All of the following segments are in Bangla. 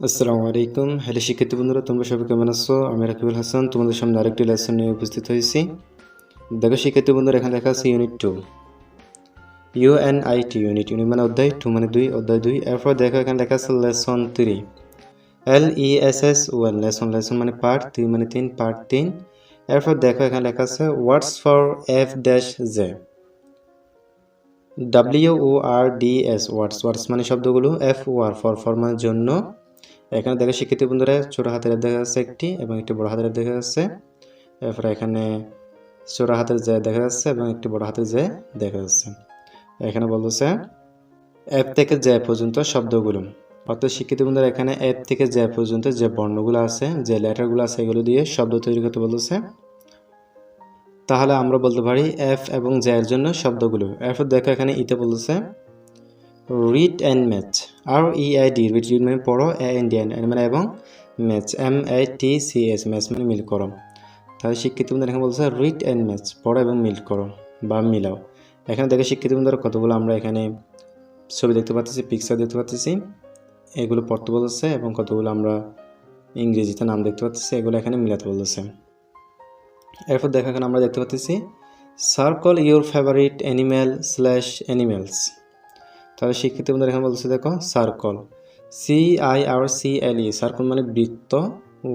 আসসালামু আলাইকুম। হ্যালো শিক্ষার্থী বন্ধুরা, তোমরা সবাই কেমন আছো? আমি রাকিবুল হাসান, তোমাদের সামনে আরেকটি লেসন নিয়ে উপস্থিত হয়েছি। দেখো শিক্ষার্থী বন্ধুরা, এখানে লেখা আছে unit two U N I T unit unit মানে অধ্যায় টু মানে দুই, অধ্যায় দুই। এরপর দেখো এখানে লেখা আছে lesson three L E S S well lesson lesson মানে পার্ট থ্রি মানে তিন পার্ট তিন। এরপর দেখো এখানে লেখা আছে words for F dash J W O R D S words words মানে শব্দগুলো F O R for for মানে জন্য। এখানে দেখো শিক্ষিত বন্ধুরা, ছোট হাতের দেখা যাচ্ছে একটি এবং একটি বড় হাতের দেখা যাচ্ছে। এরপরে এখানে ছোট হাতের যে দেখা যাচ্ছে এবং একটি বড় হাতের যে দেখা যাচ্ছে। এখানে বলতেছে অ্যাপ থেকে যে পর্যন্ত শব্দগুলো। অর্থাৎ শিক্ষিত বন্ধুরা, এখানে অ্যাপ থেকে যে পর্যন্ত যে বর্ণগুলো আছে, যে লেটারগুলো আছে, এগুলো দিয়ে শব্দ তৈরি করতে বলতেছে। তাহলে আমরা বলতে পারি, এফ এবং জে জন্য শব্দগুলো। এরপর দেখো এখানে ইতে বলতেছে read and match R E I D read read মানে পড়ো এ এন ডি এন মানে এবং match M A T C S match মানে মিল করো। তাহলে শিক্ষিত বন্ধুরা এখানে বলছে রিড অ্যান্ড ম্যাচ পড়ো এবং মিল করো বা মিলাও। এখানে দেখে শিক্ষিত বন্ধুরা কতগুলো আমরা এখানে ছবি দেখতে পাচ্ছি পিকচার দেখতে পাচ্ছি। এগুলো পড়তে বলতেছে এবং কতগুলো আমরা ইংরেজিতে নাম দেখতে পাচ্ছি, এগুলো এখানে মিলাতে বলতেছে এরপর দেখো এখানে আমরা দেখতে পাচ্ছি circle your favourite animal slash animals তাহলে শিক্ষিত বন্ধুরা এখানে বলতেছে, দেখো circle C I R C L E circle মানে বৃত্ত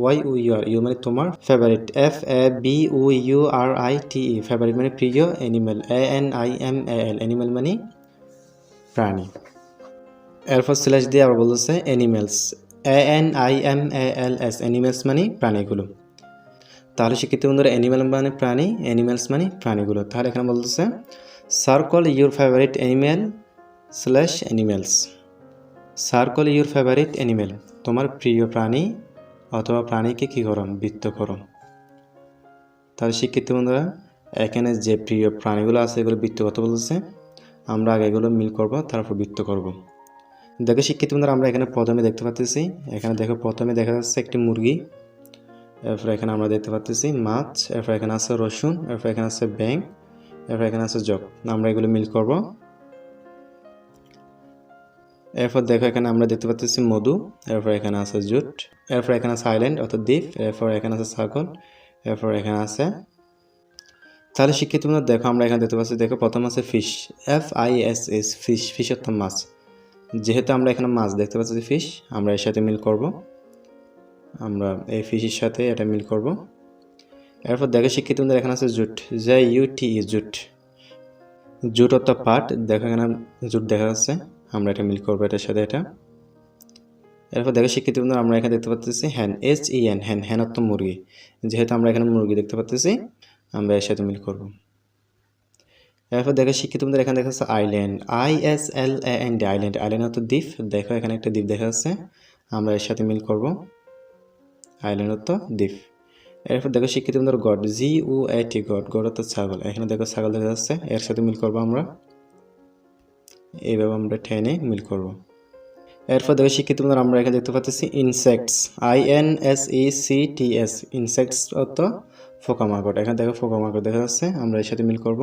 Y U U R U মানে তোমার favourite F A B U U R I T E favourite মানে প্রিয় animal A N I M A L animal মানে প্রাণী. এরপর স্ল্যাশ দিয়ে আবার বলতেছে animals A N I M A L S animals মানে প্রাণীগুলো. তাহলে শিক্ষিত বন্ধুরা অ্যানিম্যাল মানে প্রাণী অ্যানিমেলস মানে প্রাণীগুলো। তাহলে এখানে বলতেছে circle your favourite animal slash animals circle your favourite animal তোমার প্রিয় প্রাণী অথবা প্রাণীকে কী করো? বৃত্ত করো। তাহলে শিক্ষিত বন্ধুরা, এখানে যে প্রিয় প্রাণীগুলো আছে, এগুলো বৃত্ত কত বলতেছে, আমরা আগে এগুলো মিল করব, তারপর বৃত্ত করব। দেখো শিক্ষিত বন্ধুরা, আমরা এখানে প্রথমে দেখতে পাচ্ছি এখানে দেখো প্রথমে দেখা যাচ্ছে একটি মুরগি, এরপর এখানে আমরা দেখতে পাচ্ছি মাছ, এরপর এখানে আছে রসুন, এরপর এখানে আছে ব্যাং এরপর এখানে আছে জগ আমরা এগুলো মিল করব। এরপর দেখো এখানে আমরা দেখতে পাচ্ছি মধু, এরপর এখানে আছে জুট, এরপর এখানে আছে আইল্যান্ড অর্থাৎ দ্বীপ, এরপর এখানে আছে সাগর, এরপর এখানে আছে তাহলে শিক্ষিত বন্ধু দেখো আমরা এখানে দেখতে পাচ্ছি, দেখো প্রথম আছে fish F I S S fish fish অর্থাৎ মাছ। যেহেতু আমরা এখানে মাছ দেখতে পাচ্ছি ফিশ আমরা এর সাথে মিল করব। আমরা এই ফিশের সাথে এটা মিল করব। এরপর দেখো শিক্ষিত বন্ধুরা, এখানে আছে jute J U T E jute. Jute অর্থাৎ পাট, দেখো এখানে জুট দেখা যাচ্ছে। আমরা এটা মিল করব এটার সাথে এটা। এরপর দেখো শিক্ষিত বন্ধুরা, আমরা এখানে দেখতে পাচ্ছি হ্যান এইচ ই এন হ্যান হ্যান অর্থ মুরগি। যেহেতু আমরা এখানে মুরগি দেখতে পাচ্ছি আমরা এর সাথে মিল করব। এরপর দেখো শিক্ষিত বন্ধুরা, এখানে দেখা যাচ্ছে island I S L A N D island island অর্থ দ্বীপ। দেখো, এখানে একটা দ্বীপ দেখা যাচ্ছে, আমরা এর সাথে মিল করব। আইল্যান্ড অর্থ দ্বীপ। এরপর দেখো শিক্ষিত বন্ধুরা, goat G O A T goat goat অর্থ ছাগল। এখানে দেখো, ছাগল দেখা যাচ্ছে, এর সাথে মিল করব আমরা। এইভাবে আমরা টেনে মিল করব। এরপর দেখো শিক্ষিত বন্ধুরা, আমরা এখানে দেখতে পাচ্ছি insects I N S E C T S insects অর্থ পোকামাকড় এখানে দেখো পোকামাকড় দেখা যাচ্ছে, আমরা এর সাথে মিল করব।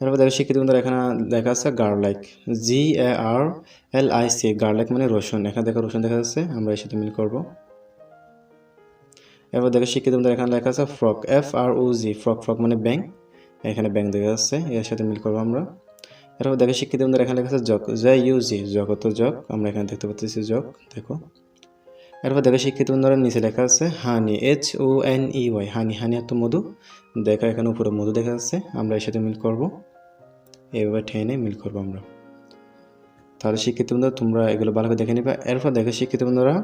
এরপর দেখো শিক্ষিত বন্ধুরা, এখানে দেখা যাচ্ছে গার্লাইক জি এ আর এল আই সি গার্লাইক মানে রসুন। এখানে দেখো রসুন দেখা যাচ্ছে, আমরা এর সাথে মিল করব। এরপর দেখো শিক্ষিত বন্ধুরা, এখানে লেখা আছে frog F R O G frog frog মানে ব্যাং এখানে ব্যাংক দেখা যাচ্ছে, এর সাথে মিল করব আমরা। এরপর দেখো, শিক্ষিত বন্ধুরা এখানে লেখা আছে জগ জে ইউ জি জগত জগ, আমরা এখানে দেখতে পাচ্ছি জগ, দেখো। এরপর দেখো, শিক্ষিত বন্ধুরা নিচে লেখা আছে honey H O N E Y honey honey এত মধু। দেখো, এখানে উপরে মধু দেখা যাচ্ছে, আমরা এর সাথে মিল করব। এইভাবে ঠেনে মিল করব আমরা। তাহলে শিক্ষিত বন্ধুরা, তোমরা এগুলো ভালো করে দেখে নিবা। এরপর দেখো, শিক্ষিত বন্ধুরা,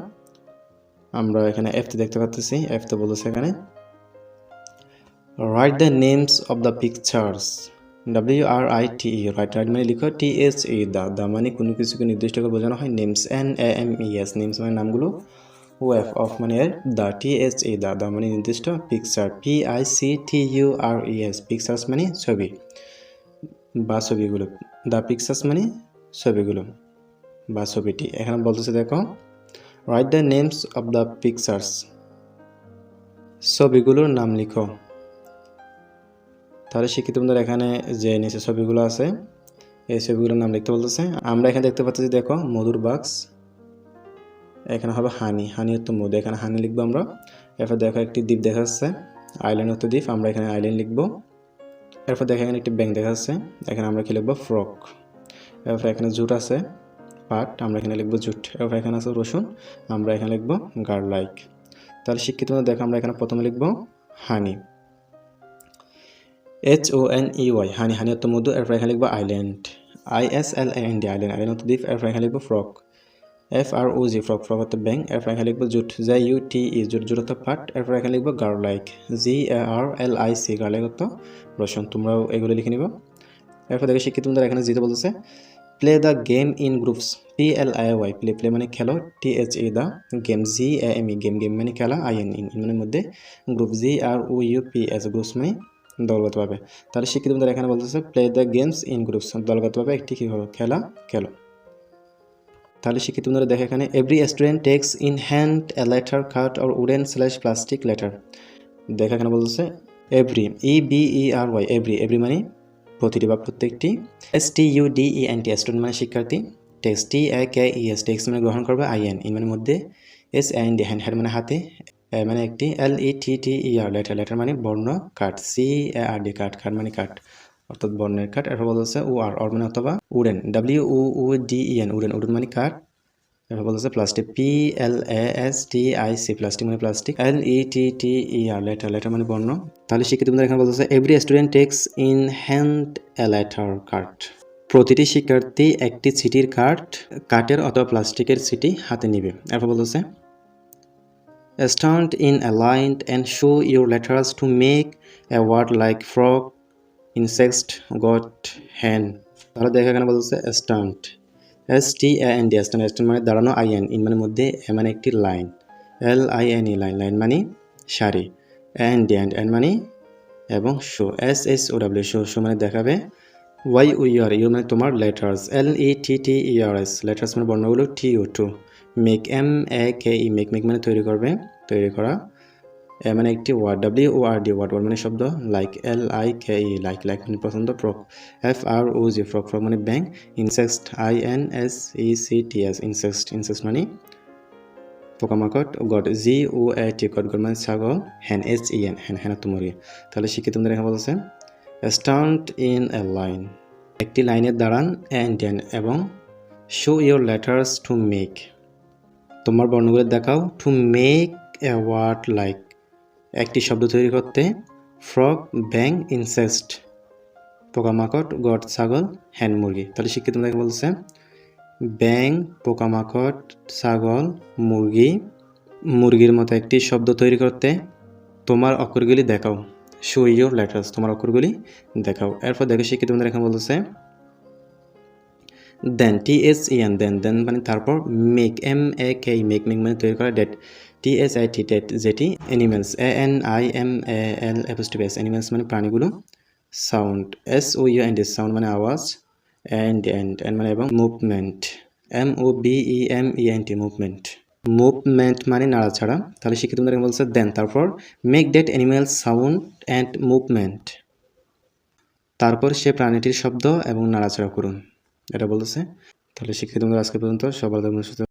আমরা এখানে এফতে দেখতে পাচ্ছি এফতে বলেছে এখানে write the names of the pictures W R I T E write write মানে লিখো T S E the the মানে কোনো কিছুকে নির্দিষ্ট করে বোঝানো হয় names N A M E S names মানে নামগুলো ও এফ অফ মানে দা T S E the the মানে নির্দিষ্ট picture P I C T U R E S pictures মানে ছবি, বা ছবিগুলো দ্য পিকচার্স মানে ছবিগুলো, বা ছবিটি, এখানে বলতেছে দেখো write the names of the pictures ছবিগুলোর নাম লিখো। তাহলে শিক্ষিত বন্ধুরা এখানে যে নিচে ছবিগুলো আছে, এই ছবিগুলোর নাম লিখতে বলতেছে। আমরা এখানে দেখতে পাচ্ছি দেখো, মধুর বাক্স। এখানে হবে হানি। হানি হচ্ছে মধু। এখানে হানি লিখব আমরা। এরপর দেখো একটি দ্বীপ দেখা যাচ্ছে আইল্যান্ড হচ্ছে দ্বীপ। আমরা এখানে আইল্যান্ড লিখব। এরপর দেখো এখানে একটি ব্যাংক দেখা যাচ্ছে এখানে আমরা কি লিখব? ফ্রক। এরপর এখানে জুট আছে। পাট। আমরা এখানে লিখব জুট। এরপর এখানে আছে রসুন। আমরা এখানে লিখব গার্লাইক। তাহলে শিক্ষিত দেখো আমরা এখানে প্রথমে লিখব honey. H O N E Y honey honey অর্থ মধু এরপর এখানে লিখব island I S L A N D island island অর্থ দ্বীপ এরপর এখানে লিখব frog F R O G frog frog অর্থ ব্যাং এরপর এখানে লিখব jute J U T E jute jute অর্থ পাট এরপর এখানে লিখব গার্লাইক জি আর এল আই সি গার্লাইক অর্থ রসুন তোমরাও এগুলো লিখে নিব এরপর দেখো শিক্ষিত বন্ধুরা এখানে জিতে বলতেছে play the game in groups P L I Y play play মানে খেলো T H A the game G M E game game মানে খেলা আই এন ইন মানে মধ্যে group G R O U P S groups মানে দলগতভাবে। তাহলে শিক্ষিত বন্ধুরা এখানে বলতেছে play the games in groups দলগতভাবে একটি কী হলো? খেলা, খেলো। তাহলে শিক্ষিত বন্ধুরা দেখো এখানে every student takes in hand a letter card or wooden slash plastic letter দেখা এখানে বলতেছে every E V E R Y every every মানে প্রতিটি বা প্রত্যেকটি। S T U D E N T student মানে শিক্ষার্থী। Takes T A K E S takes মানে গ্রহণ করবে আই এন ইন মানে মধ্যে। S N D hand hand মানে হাতে। মানে একটি এল E T T E R letter letter মানে বর্ণ কাট সি এ আর ডি কাট কাট মানে কাট অর্থাৎ বর্ণের কাট এরপর বলতেছে ও আর, অর মানে অথবা wooden W O O D E N wooden wooden মানে কাঠ, এরপর বলতেছে plastic P L A S T I C plastic মানে plastic L E T T E R letter letter মানে বর্ণ। তাহলে শিক্ষিত বন্ধুরা এখানে বলতেছে every student takes in hand a letter card প্রতিটি শিক্ষার্থী একটি সিটির কার্ড কাঠের অথবা প্লাস্টিকের সিটি হাতে নিবে। এরপর বলতেছে Stand in a line and show your letters to make a word like frog, insect, goat, hen. তাহলে দেখা এখানে বলতেছে stand S T N D stand stand মানে দাঁড়ানো আই এন ইন মানে মধ্যে এ মানে একটি line. L I N E line line মানে সারি। এন ডি এন্ড এন মানে এবং show S S O W show show মানে দেখাবে। ওয়াই ও ইউর ইউ মানে তোমার letters L E T T E আর এস লেটার্স মানে বর্ণগুলো T O to make M A K E make make মানে তৈরি করবে, তৈরি করা। এ মানে একটি word W O R D word মানে শব্দ like L I K E like like মানে পছন্দ frog F R O G frog frog মানে bank insects I N S E C T S insects insects মানে পোকামাকড় god G O A T caught god মানে ছাগল হ্যান এস ই এন হ্যান হ্যান তুমরি তাহলে শিক্ষিত তোমাদের এখানে বলছে স্ট্যান্ড ইন এ লাইন একটি লাইনের দাঁড়ান অ্যান্ড এবং show your letters to make তোমার বর্ণগুলো দেখাও। To make a word like একটি শব্দ তৈরি করতে। ফ্রক ব্যাং ইনসেস্ট পোকামাকড়, গড, ছাগল হ্যান্ড মুরগি। তাহলে শিক্ষিত তোমাদেরকে বলছে ব্যাং পোকামাকড়, ছাগল, মুরগি, মুরগির মতো একটি শব্দ তৈরি করতে। তোমার অক্ষরগুলি দেখাও। শো ইউর লেটার্স তোমার অক্ষরগুলি দেখাও। এরপর দেখো শিক্ষিত তোমাদের এখানে বলতেছে দেন টি এস ইয়ান দেন দেন মানে তারপর make M A K make make মানে তৈরি করা that T S I T that যেটি animals A N I M A L apostrophe S animals মানে প্রাণীগুলো sound S O U N D sound মানে আওয়াজ অ্যান্ড অ্যান্ড অ্যান্ড মানে এবং movement M O V E M E N T movement movement মানে নাড়াছাড়া তাহলে শিক্ষিত তোমাদের বলছে দেন তারপর make that animal sound and movement তারপর সে প্রাণীটির শব্দ এবং নাড়াচাড়া করুন। এটা বলতেছে। তাহলে শিক্ষিত আজকে পর্যন্ত সবার সুস্থ